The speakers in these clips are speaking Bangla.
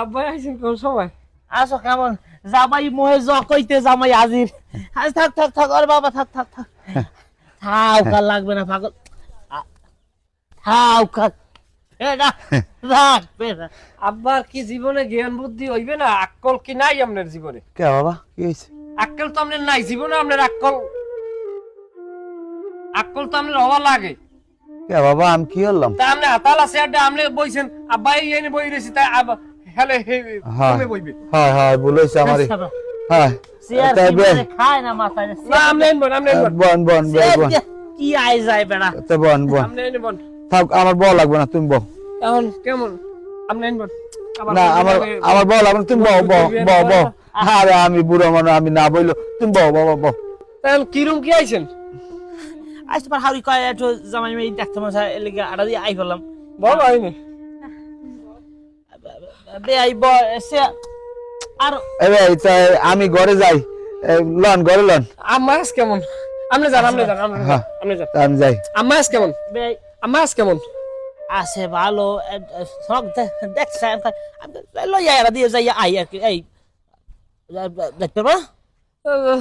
আব্বাই আইছেন কোন সময়? আসো কেমন? জামাই মোহে জ কইতে জামাই আজির। আজ থাক থাক থাক আরে বাবা থাক থাক থাক। থাও কাল লাগবে না পাগল। থাও কাল। আব্বার কি জীবনে জ্ঞান বুদ্ধি হইবে না? আক্কল কি নাই আপনার জীবনে? কে বাবা কি হয়েছে আক্কল তো আপনার নাই জীবনে আপনার আক্কল। আক্কল তো আপনার হওয়া লাগে। কে বাবা আমি কি করলাম? তা আপনি হাতাল আছে আড্ডা আপনি বইছেন। আব্বাই এনে বই রয়েছি তাই হেলে হে হ্যাঁ। হ্যাঁ হ্যাঁ বলেছে আমার হ্যাঁ চেয়ার কি বে- খায় না মাথায় না আপনি এনবন আপনি বন বন বন। কি আই যায় বেটা তে বন বন। আপনি এনবন থাক আমার বল লাগবে না তুমি বল। এখন কেমন? আপনি এনবন না আমার আমার বল লাগবে না, তুমি বল বল বল আরে আমি বুড়ো মানুষ আমি না বইলো তুমি বল বাবা বল তাহলে কিরম কি আইছেন? আজ তোমার হাউরি কয় একটু জামাই মেয়ে দেখতে মশা এলিগে আড়া দিয়ে আই ফেললাম বল আইনি বে আই ব সে আর এবে তাই আমি ঘরে যাই। লন ঘরে লন। আম্মাস কেমন? আপনি যান আপনি যান আপনি যান, হ্যাঁ। আমি যাই। আম্মাস কেমন? বে আই আম্মাস কেমন? আছে ভালো সব দেখছে লইয়া দিয়ে যাই আই আর কি এই দেখতে আহ,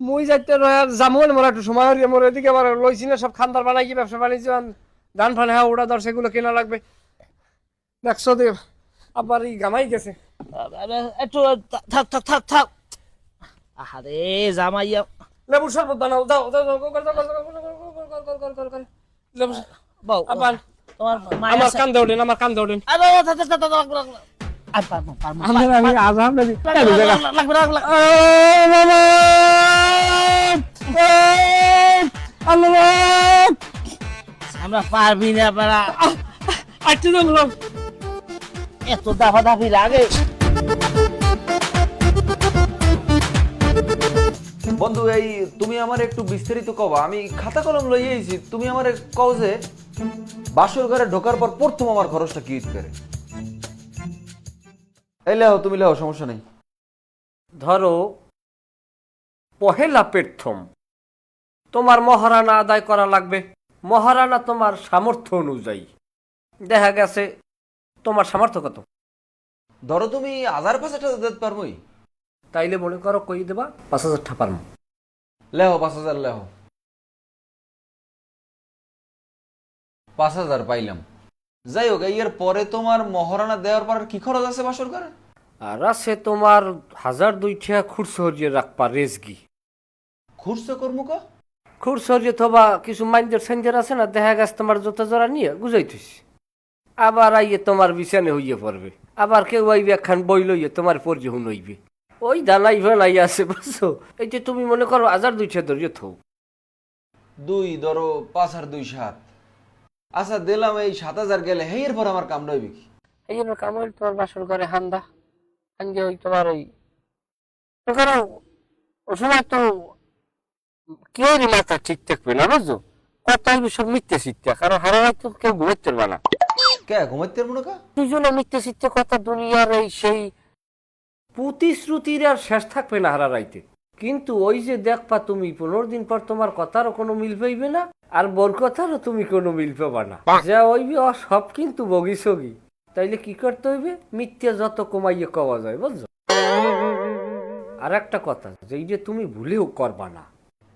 মুই যাইতে জামুন মোর একটু সময় হরিয়ে মোর এদিকে আবার লইছি না সব খান্দার বানাই কি ব্যবসা বাণিজ্য ধান ফান হ্যাঁ ওটা ধর সেগুলো কেনা লাগবে। দেখছ দেব। আবার এই গামাই গেছে একটু থাক থাক থাক থাক আহারে জামাইয়া লেবুর শরবত বানাও দাও দাও লেবু আবার তোমার আমার কান দৌড়েন আমার কান দৌড়েন আমরা পারবি না পারা আচ্ছা এত দাফা দাফি লাগে। বন্ধু এই তুমি আমার একটু বিস্তারিত কবা। আমি খাতা কলম লই আইছি। তুমি আমার কও যে বাসর ঘরে ঢোকার পর প্রথম আমার খরচটা কি করে এই লেও তুমি লেও সমস্যা নেই। ধরো পহেলা প্রথম তোমার মহারানা আদায় করা লাগবে। মহারানা তোমার সামর্থ্য অনুযায়ী। দেখা গেছে তোমার সামর্থ্য কত? ধরো তুমি হাজার পাঁচ হাজার দিতে পারবোই। তাইলে মনে করো কই দেবা? পাঁচ হাজার টাকা পারম। লেও পাঁচ হাজার লেও পাঁচ হাজার পাইলাম। যাই হোক এর পরে তোমার মহারানা দেওয়ার পর কি খরচ আছে বাসর ঘরে আর আছে তোমার হাজার দুই দুইটা খুরস হরিয়ে রাখবা রেজগি। খুরস কর্মকা খুরস হরিয়ে থবা কিছু মাইন্ডের সেঞ্জার আছে না দেখা গেছে তোমার জোতা জোড়া নিয়ে গুজাইতেছ। আবার আইয়ে তোমার বিছানে হইয়ে পড়বে। আবার কেউ আইবে একখান বই লইয়ে তোমার পর্যহুন হইবে। ওই দানাই ভাই আছে বুঝছ? এই যে তুমি মনে করো হাজার দুইটা ধরিয়ে থৌ দুই ধরো পাঁচ আর দুই সাত। আচ্ছা দিলাম এই সাত হাজার গেলে হে এরপর আমার কাম হইবে কি? এই জন্য কামাল তোমার বাসর ঘরে হান্দা। হাঙ্গে ওই তোমার ওই কারণ ও সময় তো কেউরই মাথা ঠিক থাকবে না বুঝছ? কথা সব মিথ্যে শিখতে কারণ হারা তো কেউ ঘুমাইতে পারবে না। কে? ঘুমাইতে পারব কা? দুজনে মিথ্যে শিখতে কথা দুনিয়ার এই সেই প্রতিশ্রুতির আর শেষ থাকবে না হারা রাইতে। কিন্তু ওই যে দেখবা তুমি পনেরো দিন পর তোমার কথারও কোনো মিল পাইবে না আর বোর কথারও তুমি কোনো মিল পাবা না। যা হইবে ও সব কিন্তু বগি সগি। তাইলে কি করতে হইবে? মিথ্যা যত কমাইয়ে কওয়া যায় বুঝছ? আর একটা কথা যেই যে তুমি ভুলেও করবা না।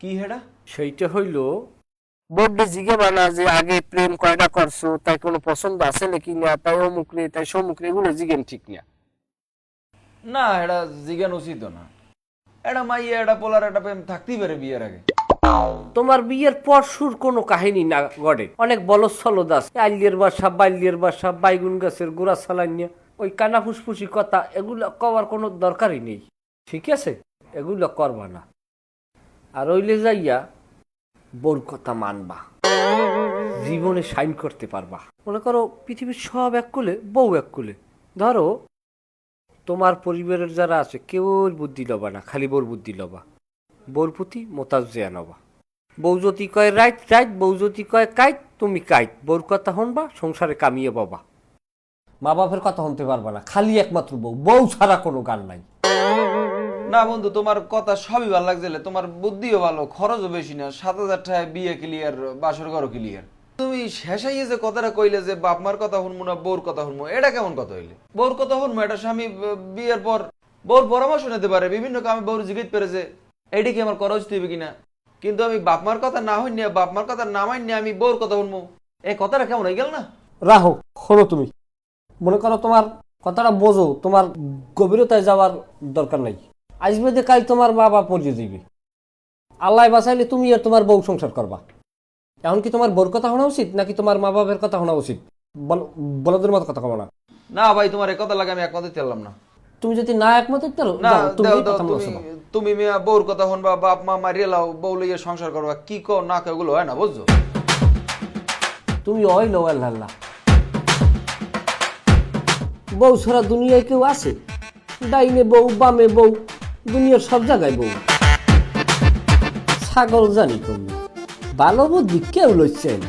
কি হেডা? সেইটা হইল বড্ডে জিগে বানা যে আগে প্রেম কয়টা করছ তাই কোনো পছন্দ আছে নাকি? না তাই অমুক রে তাই সমুক রে এগুলো জিগেন ঠিক না। না এটা জিগেন উচিত না। এটা মাইয়া এটা পোলার একটা প্রেম থাকতেই পারে বিয়ের আগে। তোমার বিয়ের পর সুর কোনো কাহিনী না গড়ে। অনেক বলদ সলদ আছে। আল্লিয়ের বাসা বাল্যের বাসা বাইগুন গাছের গোড়া সালাইনিয়া ওই কানা ফুসফুসি কথা এগুলো কওয়ার কোনো দরকারই নেই। ঠিক আছে? এগুলো করবা না। আর ওইলে যাইয়া বোর কথা মানবা। জীবনে সাইন করতে পারবা। মনে করো, পৃথিবীর সব এক কুলে, বউ এক কুলে। ধরো, তোমার পরিবারের যারা আছে, কেউ বুদ্ধি লবা না, খালি বোর বুদ্ধি লবা। বোর প্রতি মোতাজিয়া নবা। বউ যদি কয়, রাইট রাইট বউ যদি কয়, কাইট তুমি কাইট। বউর কথা হনবা, সংসারে কামিয়ে বাবা। মা বাপের কথা শুনতে পারবা না, খালি একমাত্র বউ। বউ ছাড়া কোনো গান নাই। না বন্ধু, তোমার কথা সবই ভালো লাগছিল। তোমার বুদ্ধিও ভালো, খরচও বেশি না। সাত হাজার টাকায় বিয়ে ক্লিয়ার বাসর ঘরও ক্লিয়ার তুমি শেষাইয়ে যে কথাটা কইলে যে বাপ মার কথা শুনব না, বউর কথা শুনব, এটা কেমন কথা হইলে? বউর কথা শুনব, এটা স্বামী বিয়ের পর বউর পরামর্শ নিতে পারে, বিভিন্ন কামে বউর জিজ্ঞেস পেরে যে, এইটা কি আমার উচিত হইবে কিনা? কিন্তু আমি বাপ মার কথা না হইনি বাপ মার কথা না মাইনি আমি বউর কথা শুনব। এই কথাটা কেমন হয়ে গেল না? রাহো, শোনো তুমি। মনে করো তোমার কথাটা বোঝো, তোমার গভীরতায় যাওয়ার দরকার নাই। আসবে যে কাল তোমার বাবা পরিয়ে দিবে। আল্লাহ বাঁচাইলে তুমি আর তোমার বউ সংসার করবা। এখন কি তোমার বউর কথা শোনা উচিত নাকি তোমার মা বাবার কথা শোনা উচিত? বল- বলদের মতো কথা কমো না। না ভাই তোমার এই কথা লাগে আমি একমত পারলাম না। তুমি যদি না একমত তুমি মেয়া বউর কথা শুনবা বাপ মা মারিয়ে লাও বউ লইয়ে সংসার করবা। কি কো না কে ওগুলো হয় না বুঝছ? তুমি ওই লো আল্লাহ। বউ ছাড়া দুনিয়ায় কেউ আছে? ডাইনে বউ বামে বউ দুনিয়ার সব জায়গায় বউ। ছাগল জানি তুমি। ভালো বুদ্ধি কেউ লইছে না